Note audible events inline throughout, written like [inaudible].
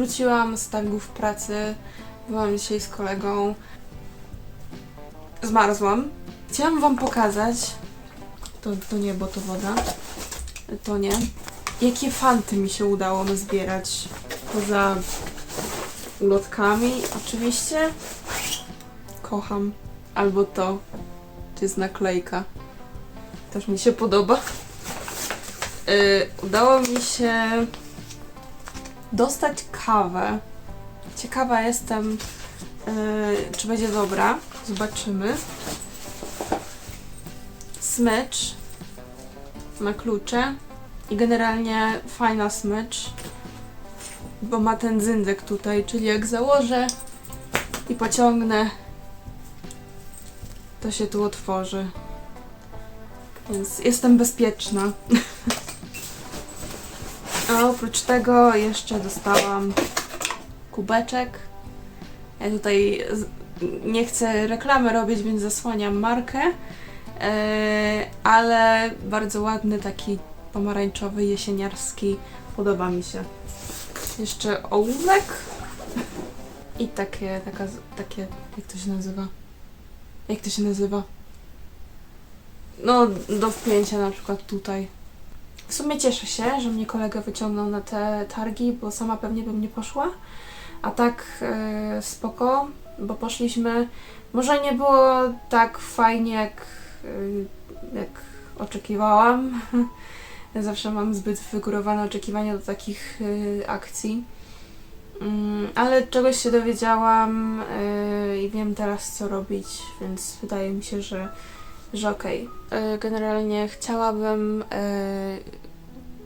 Wróciłam z targów pracy. Byłam dzisiaj z kolegą. Zmarzłam. Chciałam wam pokazać. To, to nie, bo to woda. To nie. Jakie fanty mi się udało nazbierać. Poza ulotkami, oczywiście. Kocham. Albo to. To jest naklejka. Też mi się podoba. Yy, udało mi się dostać kawę. Ciekawa jestem, yy, czy będzie dobra. Zobaczymy. Smycz ma klucze i generalnie fajna smycz, bo ma ten zyndek tutaj, czyli jak założę i pociągnę, to się tu otworzy. Więc jestem bezpieczna. [laughs] A oprócz tego jeszcze dostałam kubeczek. Ja tutaj nie chcę reklamy robić, więc zasłaniam markę. Eee, ale bardzo ładny, taki pomarańczowy, jesieniarski. Podoba mi się. Jeszcze ołówek. I takie, taka, takie, jak to się nazywa? Jak to się nazywa? No, do wpięcia na przykład tutaj. W sumie cieszę się, że mnie kolega wyciągnął na te targi, bo sama pewnie bym nie poszła. A tak e, spoko, bo poszliśmy. Może nie było tak fajnie, jak, e, jak oczekiwałam. [laughs] Zawsze mam zbyt wygórowane oczekiwania do takich e, akcji. Mm, ale czegoś się dowiedziałam e, i wiem teraz co robić, więc wydaje mi się, że, że okej. E, Generalnie chciałabym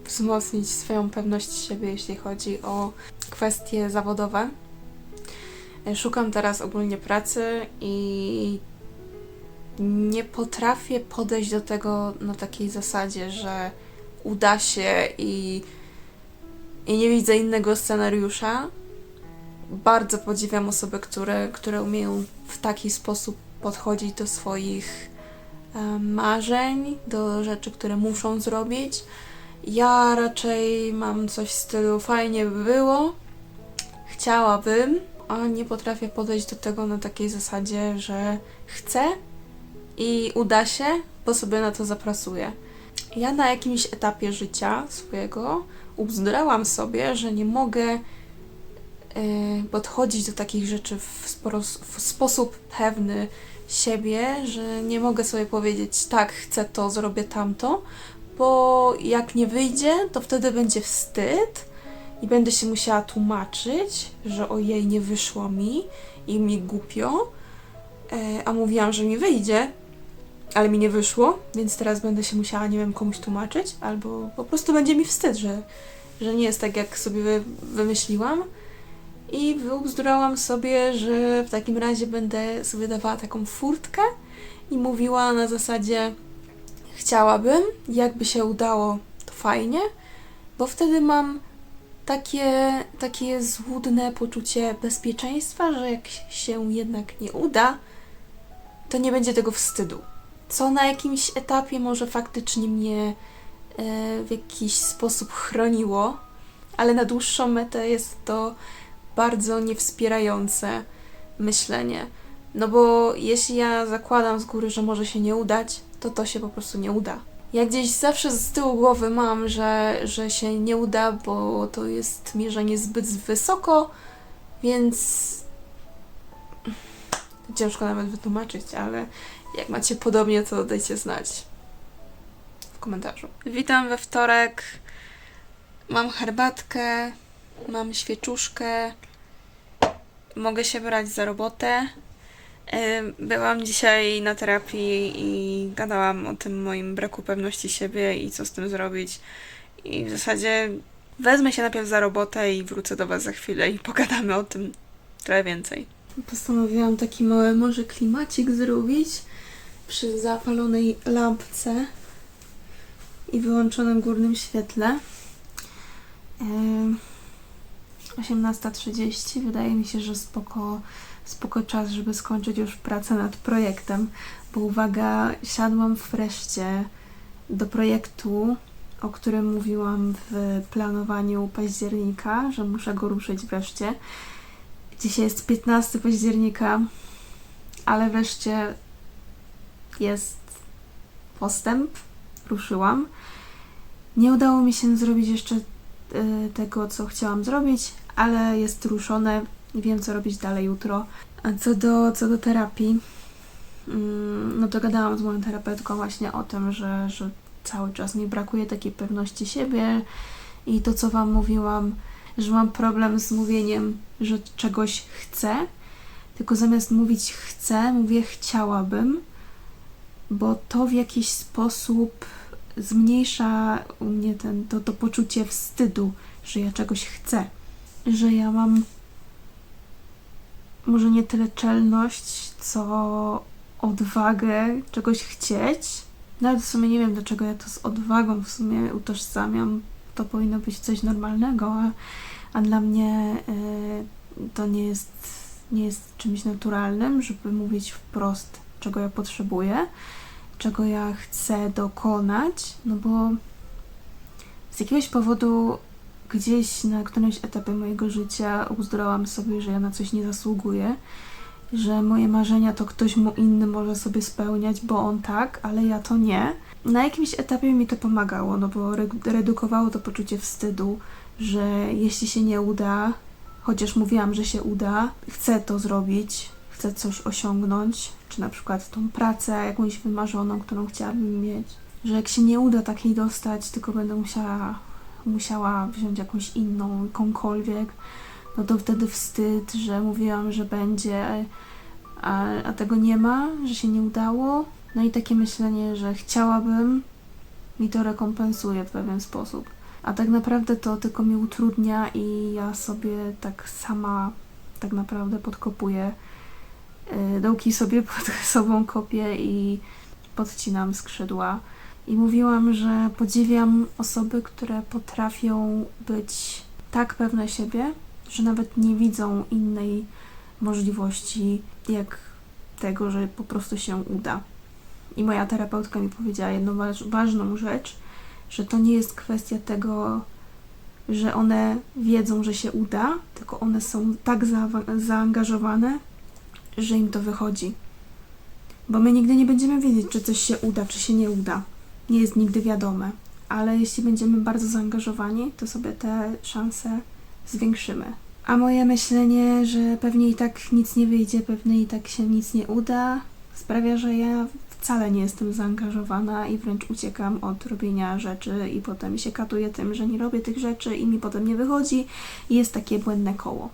wzmocnić swoją pewność siebie, jeśli chodzi o kwestie zawodowe. Szukam teraz ogólnie pracy i nie potrafię podejść do tego na takiej zasadzie, że uda się i, i nie widzę innego scenariusza. Bardzo podziwiam osoby, które, które umieją w taki sposób podchodzić do swoich e, marzeń, do rzeczy, które muszą zrobić. Ja raczej mam coś w stylu fajnie by było, chciałabym, a nie potrafię podejść do tego na takiej zasadzie, że chcę i uda się, bo sobie na to zapracuję. Ja na jakimś etapie życia swojego ubzdrałam sobie, że nie mogę e, podchodzić do takich rzeczy w, sporo, w sposób pewny siebie, że nie mogę sobie powiedzieć tak, chcę to, zrobię tamto, bo jak nie wyjdzie, to wtedy będzie wstyd i będę się musiała tłumaczyć, że ojej, nie wyszło mi i mi głupio, e, a mówiłam, że mi wyjdzie, ale mi nie wyszło, więc teraz będę się musiała, nie wiem, komuś tłumaczyć, albo po prostu będzie mi wstyd, że, że nie jest tak, jak sobie wy, wymyśliłam. I wyubzdurałam sobie, że w takim razie będę sobie dawała taką furtkę i mówiła na zasadzie chciałabym, jakby się udało, to fajnie, bo wtedy mam takie, takie złudne poczucie bezpieczeństwa, że jak się jednak nie uda, to nie będzie tego wstydu. Co na jakimś etapie może faktycznie mnie e, w jakiś sposób chroniło, ale na dłuższą metę jest to bardzo niewspierające myślenie. No bo jeśli ja zakładam z góry, że może się nie udać, to to się po prostu nie uda. Ja gdzieś zawsze z tyłu głowy mam, że, że się nie uda, bo to jest mierzenie zbyt wysoko, więc ciężko nawet wytłumaczyć, ale jak macie podobnie, to dajcie znać w komentarzu. Witam we wtorek. Mam herbatkę, mam świeczuszkę. Mogę się brać za robotę. Ym, Byłam dzisiaj na terapii i gadałam o tym moim braku pewności siebie i co z tym zrobić. I w zasadzie wezmę się najpierw za robotę i wrócę do Was za chwilę i pogadamy o tym trochę więcej. Postanowiłam taki mały może klimacik zrobić przy zapalonej lampce i wyłączonym górnym świetle. Ym, 18.30 wydaje mi się, że spoko spoko czas, żeby skończyć już pracę nad projektem, bo uwaga, siadłam wreszcie do projektu o którym mówiłam w planowaniu października, że muszę go ruszyć wreszcie. Dzisiaj jest 15 października, ale wreszcie jest postęp. Ruszyłam. Nie udało mi się zrobić jeszcze y, tego, co chciałam zrobić, ale jest ruszone i wiem, co robić dalej jutro. A co do, co do terapii, mm, no to gadałam z moją terapeutką właśnie o tym, że, że cały czas mi brakuje takiej pewności siebie i to, co Wam mówiłam, że mam problem z mówieniem, że czegoś chcę, tylko zamiast mówić chcę, mówię chciałabym, bo to w jakiś sposób zmniejsza u mnie ten, to, to poczucie wstydu, że ja czegoś chcę, że ja mam może nie tyle czelność, co odwagę czegoś chcieć. Nawet w sumie nie wiem, dlaczego ja to z odwagą w sumie utożsamiam. To powinno być coś normalnego, a, a dla mnie y, to nie jest, nie jest czymś naturalnym, żeby mówić wprost, czego ja potrzebuję, czego ja chcę dokonać, no bo z jakiegoś powodu gdzieś na którymś etapie mojego życia uzdrołam sobie, że ja na coś nie zasługuję, że moje marzenia to ktoś mu inny może sobie spełniać, bo on tak, ale ja to nie. Na jakimś etapie mi to pomagało, no bo re- redukowało to poczucie wstydu, że jeśli się nie uda, chociaż mówiłam, że się uda, chcę to zrobić, chcę coś osiągnąć, czy na przykład tą pracę jakąś wymarzoną, którą chciałabym mieć, że jak się nie uda takiej dostać, tylko będę musiała musiała wziąć jakąś inną, jakąkolwiek, no to wtedy wstyd, że mówiłam, że będzie, a, a tego nie ma, że się nie udało. No i takie myślenie, że chciałabym, mi to rekompensuje w pewien sposób. A tak naprawdę to tylko mi utrudnia i ja sobie tak sama tak naprawdę podkopuję yy, dołki sobie pod [laughs] sobą kopię i podcinam skrzydła. I mówiłam, że podziwiam osoby, które potrafią być tak pewne siebie, że nawet nie widzą innej możliwości, jak tego, że po prostu się uda. I moja terapeutka mi powiedziała jedną waż- ważną rzecz, że to nie jest kwestia tego, że one wiedzą, że się uda, tylko one są tak za- zaangażowane, że im to wychodzi. Bo my nigdy nie będziemy wiedzieć, czy coś się uda, czy się nie uda nie jest nigdy wiadome, ale jeśli będziemy bardzo zaangażowani, to sobie te szanse zwiększymy. A moje myślenie, że pewnie i tak nic nie wyjdzie, pewnie i tak się nic nie uda, sprawia, że ja wcale nie jestem zaangażowana i wręcz uciekam od robienia rzeczy i potem się katuję tym, że nie robię tych rzeczy i mi potem nie wychodzi i jest takie błędne koło.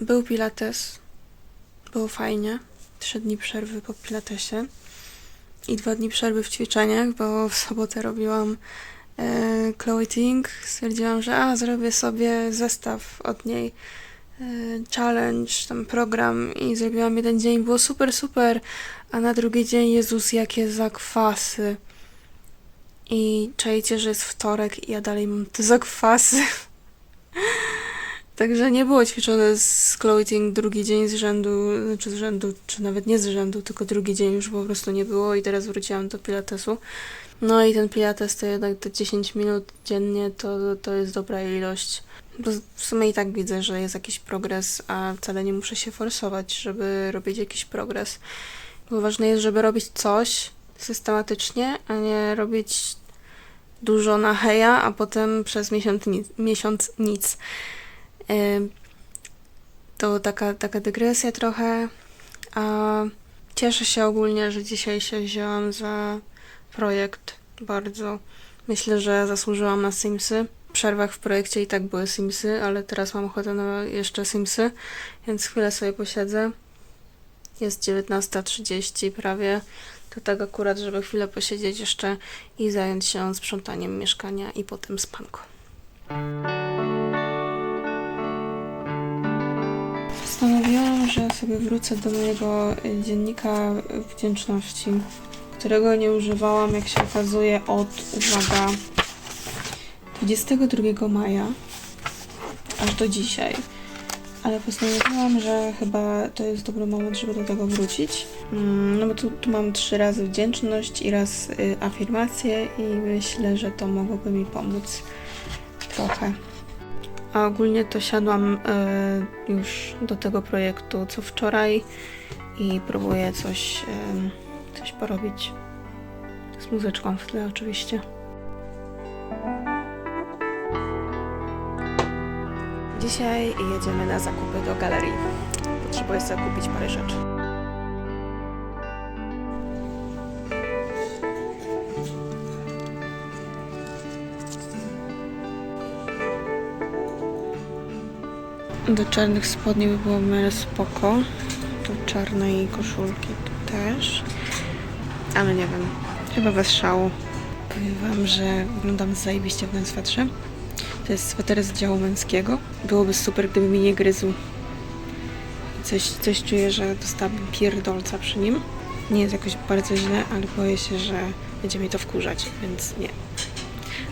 Był pilates, było fajnie trzy dni przerwy po pilatesie i dwa dni przerwy w ćwiczeniach, bo w sobotę robiłam e, Chloe. Stwierdziłam, że a, zrobię sobie zestaw od niej, e, challenge, tam program i zrobiłam jeden dzień, było super, super, a na drugi dzień, Jezus, jakie zakwasy. I czajcie, że jest wtorek i ja dalej mam te zakwasy. [laughs] Także nie było ćwiczone z clothing drugi dzień z rzędu, czy z rzędu, czy nawet nie z rzędu, tylko drugi dzień już po prostu nie było i teraz wróciłam do pilatesu. No i ten pilates to jednak te 10 minut dziennie to, to jest dobra ilość. Bo w sumie i tak widzę, że jest jakiś progres, a wcale nie muszę się forsować, żeby robić jakiś progres. Bo ważne jest, żeby robić coś systematycznie, a nie robić dużo na heja, a potem przez miesiąc nic. Miesiąc nic. Ym, To taka, taka dygresja trochę. A cieszę się ogólnie, że dzisiaj się wzięłam za projekt bardzo. Myślę, że zasłużyłam na Simsy. W przerwach w projekcie i tak były Simsy, ale teraz mam ochotę na jeszcze Simsy, więc chwilę sobie posiedzę. Jest 19.30 prawie. To tak akurat, żeby chwilę posiedzieć jeszcze i zająć się sprzątaniem mieszkania i potem spanko. Postanowiłam, że sobie wrócę do mojego y, dziennika wdzięczności, którego nie używałam, jak się okazuje, od, uwaga, 22 maja aż do dzisiaj. ale postanowiłam, że chyba to jest dobry moment, żeby do tego wrócić. Mm, No bo tu, tu mam trzy razy wdzięczność i raz y, afirmację i myślę, że to mogłoby mi pomóc trochę. A ogólnie to siadłam y, już do tego projektu co wczoraj i próbuję coś, y, coś porobić. Z muzyczką w tle oczywiście. Dzisiaj jedziemy na zakupy do galerii. Potrzebuję sobie kupić parę rzeczy. Do czarnych spodni by było miarę spoko. Do czarnej koszulki tu też. Ale nie wiem. Chyba bez szału. Powiem wam, że wyglądam zajebiście w tym swetrze. To jest sweter z działu męskiego. Byłoby super, gdyby mi nie gryzł. Coś, coś czuję, że dostałabym pierdolca przy nim. Nie jest jakoś bardzo źle, ale boję się, że będzie mi to wkurzać, więc nie.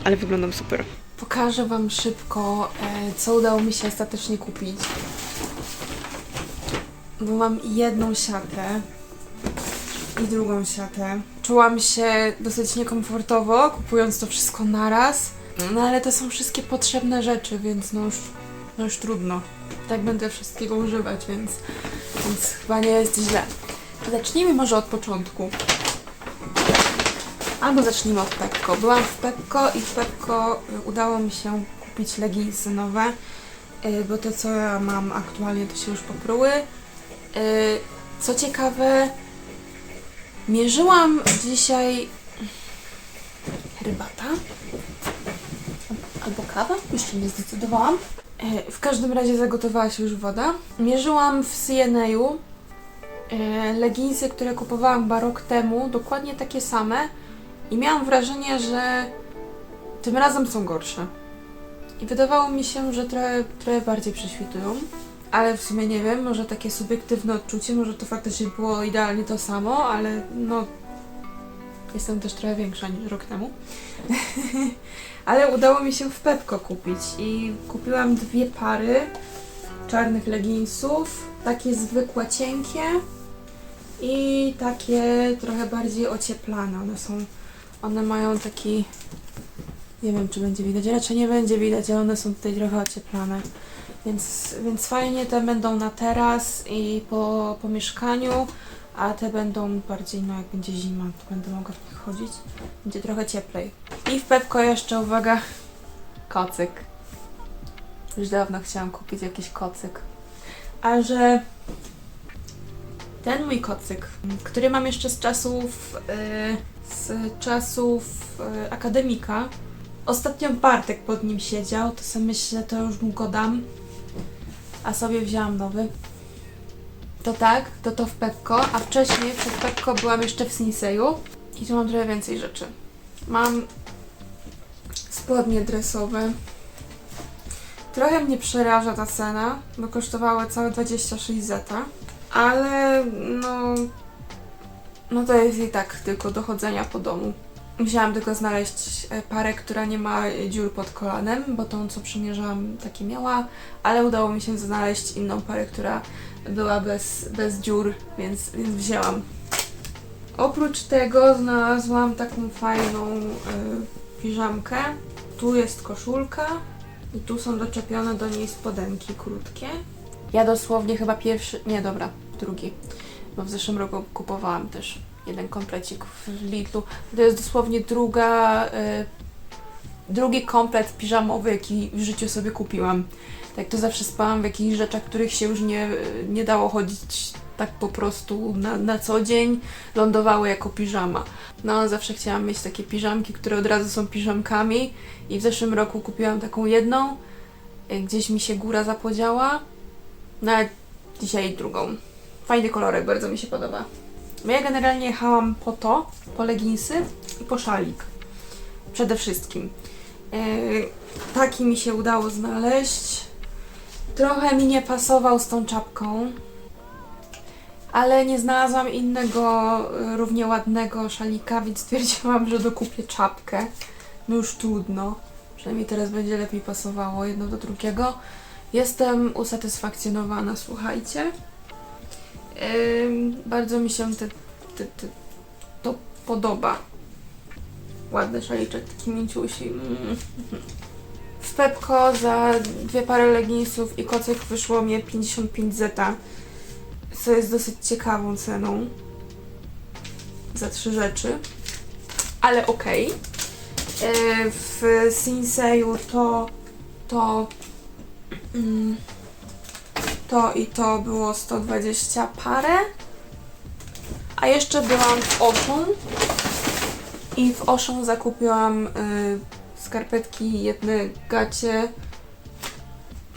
Ale wyglądam super. Pokażę Wam szybko, e, co udało mi się ostatecznie kupić. Bo mam jedną siatę i drugą siatę. Czułam się dosyć niekomfortowo, kupując to wszystko naraz. No ale to są wszystkie potrzebne rzeczy, więc no już, no już trudno. Tak będę wszystkiego używać, więc, więc chyba nie jest źle. Zacznijmy może od początku. Albo zacznijmy od Pepko. Byłam w Pepko i w Pepko y, udało mi się kupić leginsy nowe, y, bo to co ja mam aktualnie to się już popruły. Y, Co ciekawe, mierzyłam dzisiaj herbata albo kawa, jeszcze nie zdecydowałam. W każdym razie zagotowała się już woda. Mierzyłam w CNA-u leginsy, które kupowałam chyba rok temu, dokładnie takie same i miałam wrażenie, że tym razem są gorsze. I wydawało mi się, że trochę, trochę bardziej prześwitują. Ale w sumie nie wiem, może takie subiektywne odczucie, może to faktycznie było idealnie to samo, ale no jestem też trochę większa niż rok temu. [laughs] Ale udało mi się w Pepko kupić i kupiłam dwie pary czarnych leginsów, takie zwykłe, cienkie i takie trochę bardziej ocieplane. One są, one mają taki, nie wiem czy będzie widać, raczej nie będzie widać, ale one są tutaj trochę ocieplane. Więc, więc fajnie te będą na teraz i po, po mieszkaniu, a te będą bardziej, no jak będzie zima, to będę mogła w nich chodzić. Będzie trochę cieplej. I w Pepko jeszcze, uwaga, kocyk. Już dawno chciałam kupić jakiś kocyk. A że ten mój kocyk, który mam jeszcze z czasów, yy, z czasów yy, akademika, ostatnio Bartek pod nim siedział, to sobie myślę, to już mu go dam, a sobie wzięłam nowy. To tak, to to w Pepko, a wcześniej przed Pepko byłam jeszcze w Sinseju i tu mam trochę więcej rzeczy. Mam spodnie dresowe. Trochę mnie przeraża ta cena, bo kosztowały całe 26 zeta, ale no, no to jest i tak tylko do chodzenia po domu. Musiałam tylko znaleźć e, parę, która nie ma dziur pod kolanem, bo tą co przymierzałam takie miała, ale udało mi się znaleźć inną parę, która była bez, bez dziur, więc, więc wzięłam. Oprócz tego znalazłam taką fajną y, piżamkę. Tu jest koszulka i tu są doczepione do niej spodenki krótkie. Ja dosłownie chyba pierwszy, nie dobra, drugi, bo w zeszłym roku kupowałam też jeden komplecik w Lidlu. To jest dosłownie druga, y, drugi komplet piżamowy, jaki w życiu sobie kupiłam. Tak to zawsze spałam w jakichś rzeczach, których się już nie, nie dało chodzić tak po prostu na, na co dzień, lądowały jako piżama. No, zawsze chciałam mieć takie piżamki, które od razu są piżamkami i w zeszłym roku kupiłam taką jedną, y, gdzieś mi się góra zapodziała, ale dzisiaj drugą. Fajny kolorek, bardzo mi się podoba. Ja generalnie jechałam po to, po leginsy i po szalik. Przede wszystkim. Yy, taki mi się udało znaleźć. Trochę mi nie pasował z tą czapką, ale nie znalazłam innego y, równie ładnego szalika, więc [laughs] stwierdziłam, że dokupię czapkę. No już trudno. Przynajmniej teraz będzie lepiej pasowało jedno do drugiego. Jestem usatysfakcjonowana, słuchajcie. Ym, bardzo mi się te, te, te, to podoba. Ładny szaliczek, taki mięciusi. Mm. W Pepko za dwie pary leginsów i kocyk wyszło mnie 55 zeta, co jest dosyć ciekawą ceną za trzy rzeczy, ale okej. Yy, W Sinseju to to to i to było 120 parę. A jeszcze byłam w Oszą i w Oszą zakupiłam y, skarpetki, jedne gacie.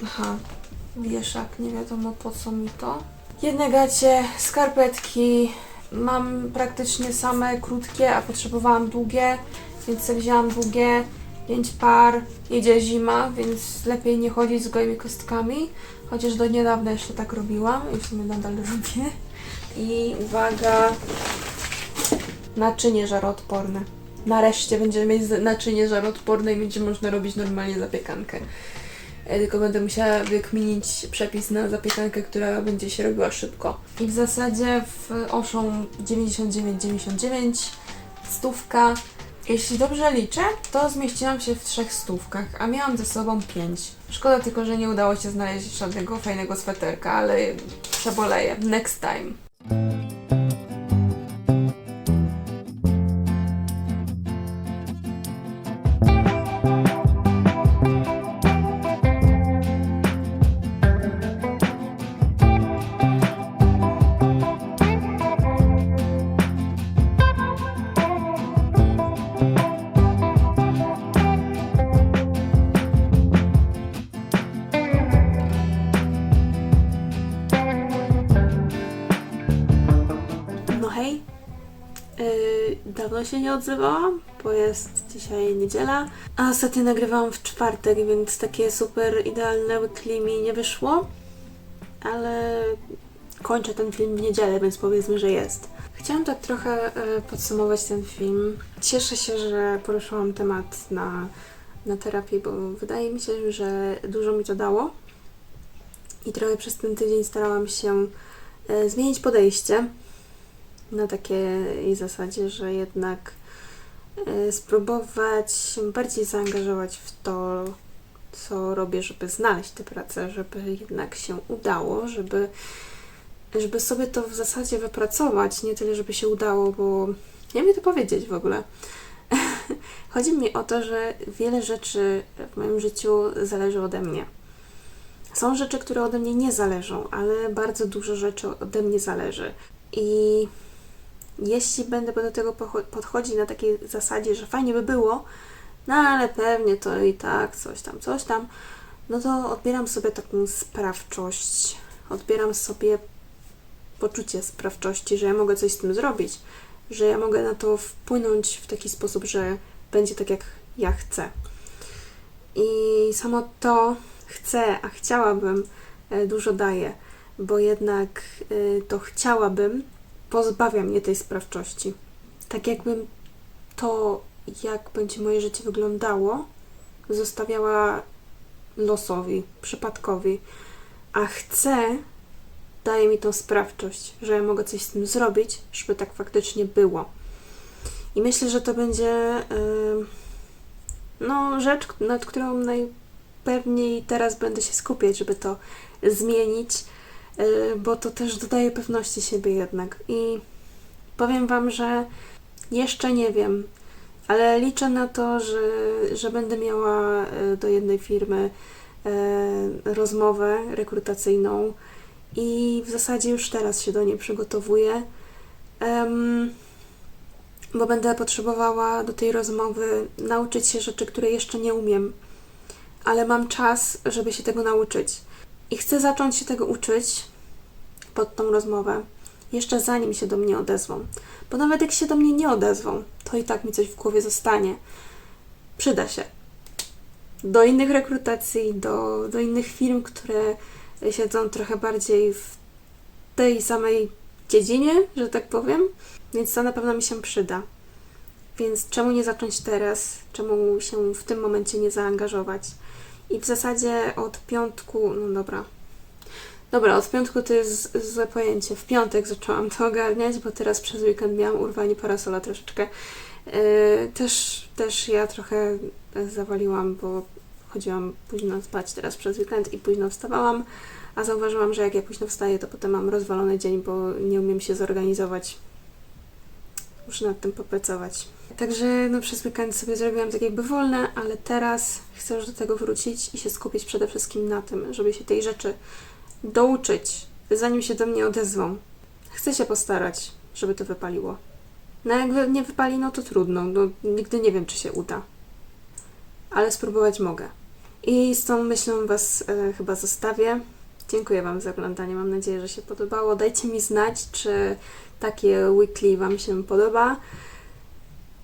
Aha, wieszak, nie wiadomo po co mi to. Jedne gacie, skarpetki. Mam praktycznie same krótkie, a potrzebowałam długie, więc wzięłam długie. 5 par, jedzie zima, więc lepiej nie chodzić z gołymi kostkami. Chociaż do niedawna jeszcze tak robiłam i w sumie nadal [laughs] robię. I uwaga, naczynie żaroodporne. Nareszcie będziemy mieć naczynie żaroodporne i będzie można robić normalnie zapiekankę. E, Tylko będę musiała wykminić przepis na zapiekankę, która będzie się robiła szybko. I w zasadzie w Oszą 99,99 stówka. Jeśli dobrze liczę, to zmieściłam się w trzech stówkach, a miałam ze sobą pięć. Szkoda tylko, że nie udało się znaleźć żadnego fajnego sweterka, ale przeboleję. Next time. Nie odzywałam, bo jest dzisiaj niedziela, a ostatnio nagrywałam w czwartek, więc takie super idealne weekly mi nie wyszło, ale kończę ten film w niedzielę, więc powiedzmy, że jest. Chciałam tak trochę e, podsumować ten film. Cieszę się, że poruszyłam temat na, na terapii, bo wydaje mi się, że dużo mi to dało. I trochę przez ten tydzień starałam się e, zmienić podejście na takiej zasadzie, że jednak e, spróbować się bardziej zaangażować w to, co robię, żeby znaleźć tę pracę, żeby jednak się udało, żeby, żeby sobie to w zasadzie wypracować, nie tyle, żeby się udało, bo nie wiem, to powiedzieć w ogóle. [laughs] Chodzi mi o to, że wiele rzeczy w moim życiu zależy ode mnie. Są rzeczy, które ode mnie nie zależą, ale bardzo dużo rzeczy ode mnie zależy. I jeśli będę do tego podchodzić na takiej zasadzie, że fajnie by było, no ale pewnie to i tak, coś tam, coś tam, no to odbieram sobie taką sprawczość, odbieram sobie poczucie sprawczości, że ja mogę coś z tym zrobić, że ja mogę na to wpłynąć w taki sposób, że będzie tak, jak ja chcę. I samo to chcę, a chciałabym, e, dużo daje, bo jednak e, to chciałabym pozbawia mnie tej sprawczości. Tak jakbym to, jak będzie moje życie wyglądało, zostawiała losowi, przypadkowi, a chcę, daje mi tą sprawczość, że ja mogę coś z tym zrobić, żeby tak faktycznie było. I myślę, że to będzie ym, no, rzecz, nad którą najpewniej teraz będę się skupiać, żeby to zmienić, bo to też dodaje pewności siebie jednak. I powiem Wam, że jeszcze nie wiem, ale liczę na to, że, że będę miała y, do jednej firmy y, rozmowę rekrutacyjną i w zasadzie już teraz się do niej przygotowuję, bo będę potrzebowała do tej rozmowy nauczyć się rzeczy, które jeszcze nie umiem, ale mam czas, żeby się tego nauczyć. I chcę zacząć się tego uczyć pod tą rozmowę, jeszcze zanim się do mnie odezwą. Bo nawet jak się do mnie nie odezwą, to i tak mi coś w głowie zostanie. Przyda się. Do innych rekrutacji, do, do innych firm, które siedzą trochę bardziej w tej samej dziedzinie, że tak powiem. Więc to na pewno mi się przyda. Więc czemu nie zacząć teraz? Czemu się w tym momencie nie zaangażować? I w zasadzie od piątku, no dobra. Dobra, od piątku to jest złe pojęcie. W piątek zaczęłam to ogarniać, bo teraz przez weekend miałam urwanie parasola troszeczkę. Yy, też, też ja trochę zawaliłam, bo chodziłam późno spać teraz przez weekend i późno wstawałam, a zauważyłam, że jak ja późno wstaję, to potem mam rozwalony dzień, bo nie umiem się zorganizować. Muszę nad tym popracować. Także no, przez weekend sobie zrobiłam tak jakby wolne, ale teraz chcę już do tego wrócić i się skupić przede wszystkim na tym, żeby się tej rzeczy douczyć, zanim się do mnie odezwą. Chcę się postarać, żeby to wypaliło. No jak nie wypali, no to trudno. No, nigdy nie wiem, czy się uda. Ale spróbować mogę. I z tą myślą Was e, chyba zostawię. Dziękuję Wam za oglądanie. Mam nadzieję, że się podobało. Dajcie mi znać, czy takie weekly Wam się podoba.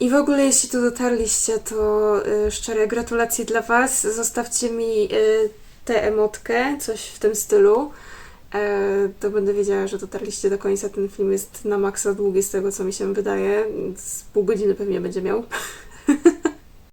I w ogóle, jeśli tu dotarliście, to y, szczere gratulacje dla Was. Zostawcie mi y, tę emotkę, coś w tym stylu. E, to będę wiedziała, że dotarliście do końca. Ten film jest na maksa długi z tego, co mi się wydaje. Z pół godziny pewnie będzie miał. [laughs]